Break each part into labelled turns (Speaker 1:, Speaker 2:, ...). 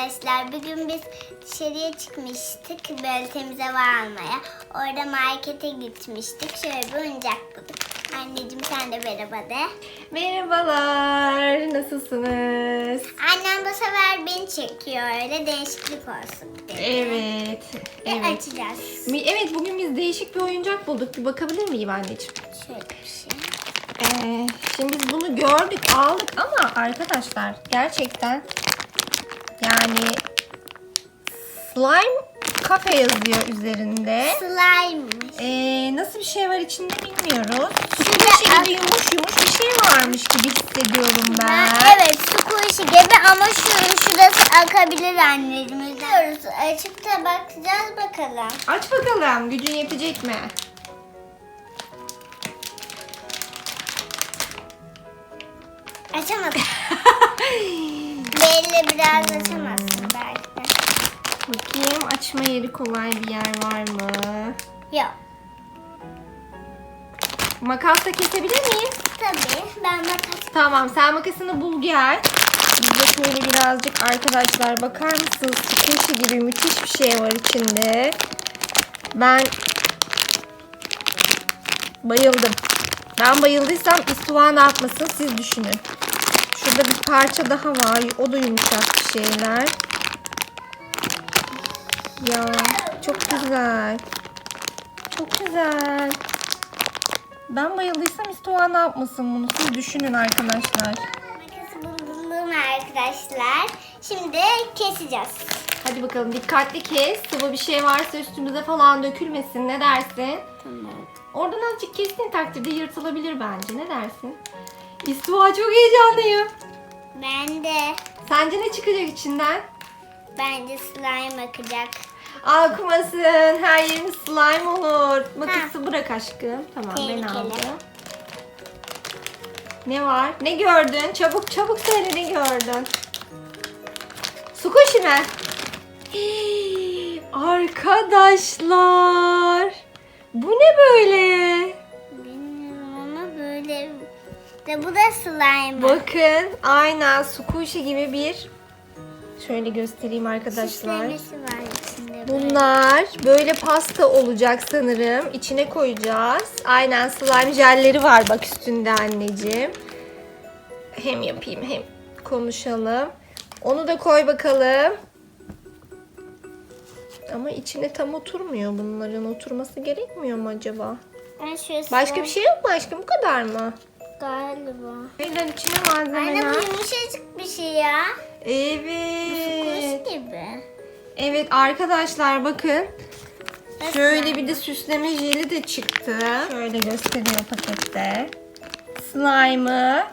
Speaker 1: arkadaşlar. Bugün biz dışarıya çıkmıştık böyle temiz hava almaya. Orada markete gitmiştik. Şöyle bir oyuncak bulduk. Anneciğim sen de merhaba de.
Speaker 2: Merhabalar, nasılsınız?
Speaker 1: Annem bu sefer beni çekiyor öyle değişiklik olsun dedi.
Speaker 2: Evet,
Speaker 1: Ve
Speaker 2: evet.
Speaker 1: açacağız.
Speaker 2: Evet, bugün biz değişik bir oyuncak bulduk. Bir bakabilir miyim anneciğim?
Speaker 1: Şöyle bir şey.
Speaker 2: Ee, şimdi biz bunu gördük, aldık ama arkadaşlar gerçekten yani slime kafe yazıyor üzerinde.
Speaker 1: Slime'mış.
Speaker 2: Ee, nasıl bir şey var içinde bilmiyoruz.
Speaker 1: Ak-
Speaker 2: gibi yumuş yumuş bir şey varmış gibi hissediyorum ben.
Speaker 1: Ha, evet su kuyusu gibi ama şu şurası akabilir anneciğim. Biliyoruz. Açıp da bakacağız bakalım.
Speaker 2: Aç bakalım, gücün yetecek mi?
Speaker 1: Açamadım. Belli biraz açamazsın belki.
Speaker 2: Bakayım açma yeri kolay bir yer var mı?
Speaker 1: Yok.
Speaker 2: Makasla kesebilir miyim?
Speaker 1: Tabii ben makas
Speaker 2: Tamam sen makasını bul gel. Biz de şöyle birazcık arkadaşlar bakar mısınız? Squishy gibi müthiş bir şey var içinde. Ben bayıldım. Ben bayıldıysam istuva ne yapmasın siz düşünün. Şurada bir parça daha var. O da yumuşak bir şeyler. Ya çok güzel. Çok güzel. Ben bayıldıysam istuva ne yapmasın bunu siz düşünün arkadaşlar.
Speaker 1: makası buldum arkadaşlar. Şimdi keseceğiz.
Speaker 2: Hadi bakalım dikkatli kes. Sıvı bir şey varsa üstümüze falan dökülmesin. Ne dersin?
Speaker 1: Tamam.
Speaker 2: Oradan azıcık kestiğin takdirde yırtılabilir bence. Ne dersin? İstuva çok heyecanlıyım.
Speaker 1: Ben de
Speaker 2: Sence ne çıkacak içinden?
Speaker 1: bence slime akacak.
Speaker 2: Akmasın. Her yerimiz slime olur. Makası bırak aşkım. Tamam ben
Speaker 1: Tehlikeli.
Speaker 2: aldım. Ne var? Ne gördün? Çabuk çabuk söyle ne gördün? Su kuşu mu? Hii, Arkadaşlar. Bu ne böyle?
Speaker 1: Bilmiyorum ama böyle de bu da slime.
Speaker 2: Bakın aynen su kuşu gibi bir şöyle göstereyim arkadaşlar.
Speaker 1: Süslemesi var içinde. böyle.
Speaker 2: Bunlar böyle pasta olacak sanırım. İçine koyacağız. Aynen slime jelleri var bak üstünde anneciğim. Hem yapayım hem konuşalım. Onu da koy bakalım. Ama içine tam oturmuyor bunların. Oturması gerekmiyor mu acaba?
Speaker 1: Ben
Speaker 2: Başka bir şey yok mu aşkım? Bu kadar mı?
Speaker 1: Galiba.
Speaker 2: Beyler içine
Speaker 1: Anne bu
Speaker 2: malzemeler.
Speaker 1: yumuşacık bir şey ya.
Speaker 2: Evet.
Speaker 1: Kuş gibi.
Speaker 2: Evet arkadaşlar bakın. Şöyle bir de süsleme jeli de çıktı. Şöyle gösteriyor pakette. Slime'ı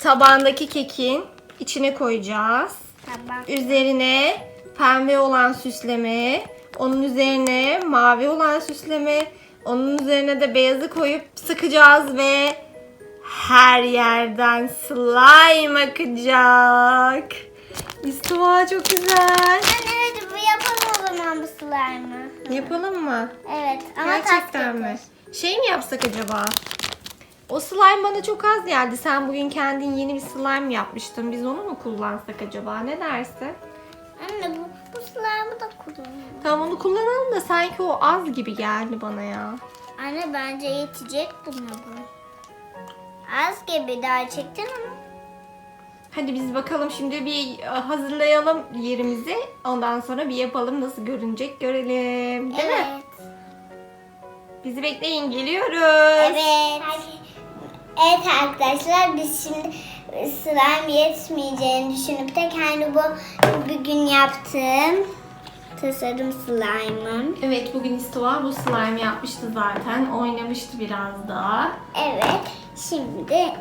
Speaker 2: tabandaki kekin içine koyacağız.
Speaker 1: Tamam.
Speaker 2: Üzerine pembe olan süsleme, onun üzerine mavi olan süsleme, onun üzerine de beyazı koyup sıkacağız ve her yerden slime akacak. İstuva çok güzel.
Speaker 1: Anne hadi bu yapalım o zaman bu slime'ı.
Speaker 2: Yapalım mı?
Speaker 1: Evet ama
Speaker 2: Gerçekten mi? Şey mi yapsak acaba? O slime bana çok az geldi. Sen bugün kendin yeni bir slime yapmıştın. Biz onu mu kullansak acaba? Ne dersin?
Speaker 1: Anne bu, bu slime'ı da kullanalım.
Speaker 2: Tamam onu kullanalım da sanki o az gibi geldi bana ya.
Speaker 1: Anne bence yetecek buna bu. Az gibi daha çektin ama.
Speaker 2: Hadi biz bakalım şimdi bir e, hazırlayalım yerimizi. Ondan sonra bir yapalım nasıl görünecek görelim. Değil mi?
Speaker 1: evet.
Speaker 2: Bizi bekleyin geliyoruz.
Speaker 1: Evet. Evet arkadaşlar biz şimdi slime yetmeyeceğini düşünüp de kendi bu bugün yaptığım tasarım slime'ım.
Speaker 2: Evet bugün İstuva bu slime yapmıştı zaten. Oynamıştı biraz daha.
Speaker 1: Evet. Şimdi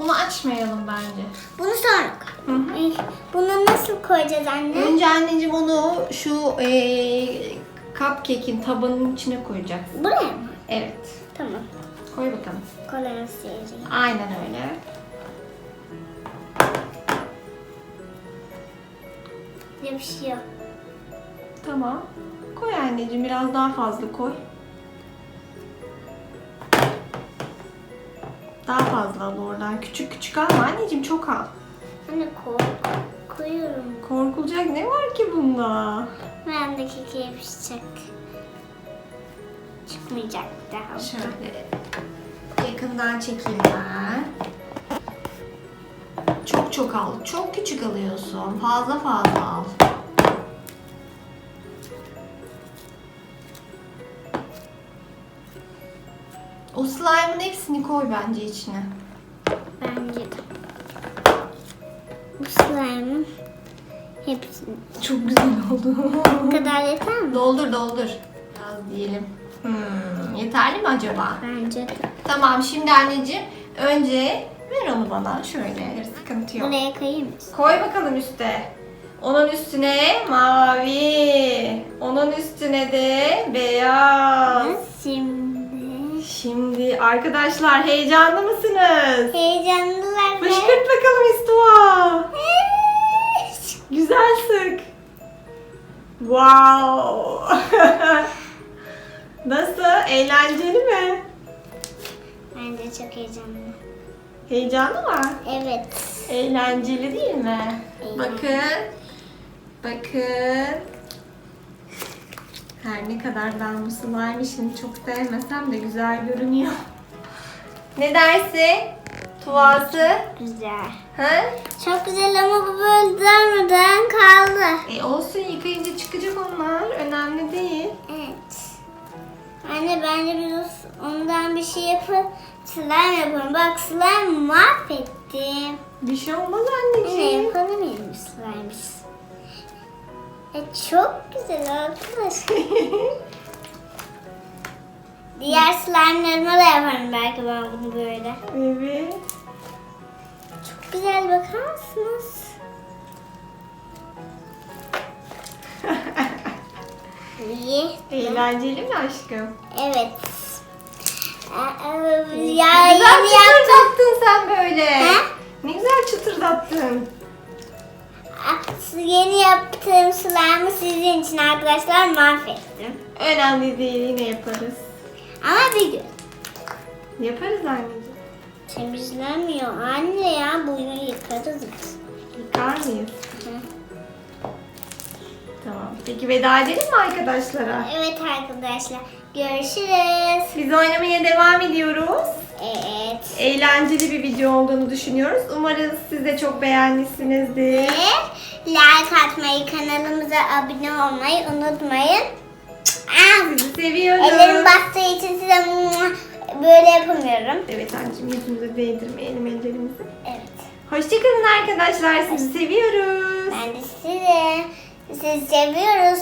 Speaker 2: Onu açmayalım bence.
Speaker 1: bunu sonra
Speaker 2: Hı hı.
Speaker 1: koy. Bunu nasıl koyacağız anne?
Speaker 2: Önce anneciğim onu şu eee cupcake'in tabanının içine koyacaksın.
Speaker 1: Buraya mı?
Speaker 2: Evet.
Speaker 1: Tamam.
Speaker 2: Koy bakalım.
Speaker 1: Kolay.
Speaker 2: Aynen öyle.
Speaker 1: Yapışıyor.
Speaker 2: Tamam. Koy anneciğim biraz daha fazla koy. Daha fazla al oradan. Küçük küçük alma anneciğim çok al.
Speaker 1: Koy. korkuyorum.
Speaker 2: Korkulacak ne var ki bunda?
Speaker 1: Bendeki yapışacak. Çıkmayacak daha.
Speaker 2: Şöyle yakından çekeyim ben. Çok çok al. Çok küçük alıyorsun. Fazla fazla al. O slime'ın hepsini koy bence içine.
Speaker 1: Bence de. Bu slime'ın hepsini.
Speaker 2: Çok güzel oldu.
Speaker 1: Bu kadar yeter mi?
Speaker 2: doldur doldur. Biraz diyelim. Hmm, yeterli mi acaba?
Speaker 1: Bence de.
Speaker 2: Tamam şimdi anneciğim önce ver onu bana şöyle sıkıntı yok.
Speaker 1: Buraya koyayım mı?
Speaker 2: Koy bakalım üste. Onun üstüne mavi. Onun üstüne de beyaz.
Speaker 1: Şimdi
Speaker 2: Şimdi arkadaşlar heyecanlı mısınız?
Speaker 1: heyecanlılar ve
Speaker 2: Fışkırt bakalım İstua. Güzel sık. Wow. Nasıl? Eğlenceli mi?
Speaker 1: Bence çok heyecanlı.
Speaker 2: Heyecanlı mı?
Speaker 1: Evet.
Speaker 2: Eğlenceli değil mi?
Speaker 1: Eğlenceli.
Speaker 2: Bakın. Bakın. Her ne kadar ben bu slime işini çok sevmesem de güzel görünüyor. Ne dersin? Tuvası?
Speaker 1: Güzel.
Speaker 2: Ha?
Speaker 1: Çok güzel ama bu böyle darmadan kaldı.
Speaker 2: E olsun yıkayınca çıkacak onlar. Önemli değil.
Speaker 1: Evet. Anne bence biz ondan bir şey yapıp slime yapalım. Bak slime mahvettim.
Speaker 2: Bir şey olmaz anneciğim.
Speaker 1: yapalım yeni slime. E, çok güzel arkadaşlar. Diğer slime'larıma da yaparım belki ben bunu böyle.
Speaker 2: evet.
Speaker 1: Çok güzel bakar mısınız? İyi.
Speaker 2: Eğlenceli mi aşkım?
Speaker 1: Evet. Ya
Speaker 2: Ne güzel çıtırdattın sen böyle.
Speaker 1: He?
Speaker 2: Ne güzel çıtırdattın.
Speaker 1: Yeni yaptığım slime'ı sizin için arkadaşlar mahvettim.
Speaker 2: Önemli değil yine yaparız.
Speaker 1: Ama bir gün.
Speaker 2: Yaparız anneciğim.
Speaker 1: Temizlenmiyor anne ya bunu yıkarız biz.
Speaker 2: Yıkar mıyız?
Speaker 1: Hı.
Speaker 2: Tamam. Peki veda edelim mi arkadaşlara?
Speaker 1: Evet arkadaşlar görüşürüz.
Speaker 2: Biz oynamaya devam ediyoruz.
Speaker 1: Evet.
Speaker 2: Eğlenceli bir video olduğunu düşünüyoruz. Umarız siz de çok beğenmişsinizdir.
Speaker 1: Ve like atmayı, kanalımıza abone olmayı unutmayın.
Speaker 2: Sizi seviyoruz.
Speaker 1: ellerim bastığı için size böyle yapamıyorum.
Speaker 2: Evet anneciğim yüzümüze değdirmeyelim ellerimizi.
Speaker 1: Evet.
Speaker 2: Hoşçakalın arkadaşlar. Sizi seviyoruz.
Speaker 1: Ben de sizi. Sizi seviyoruz.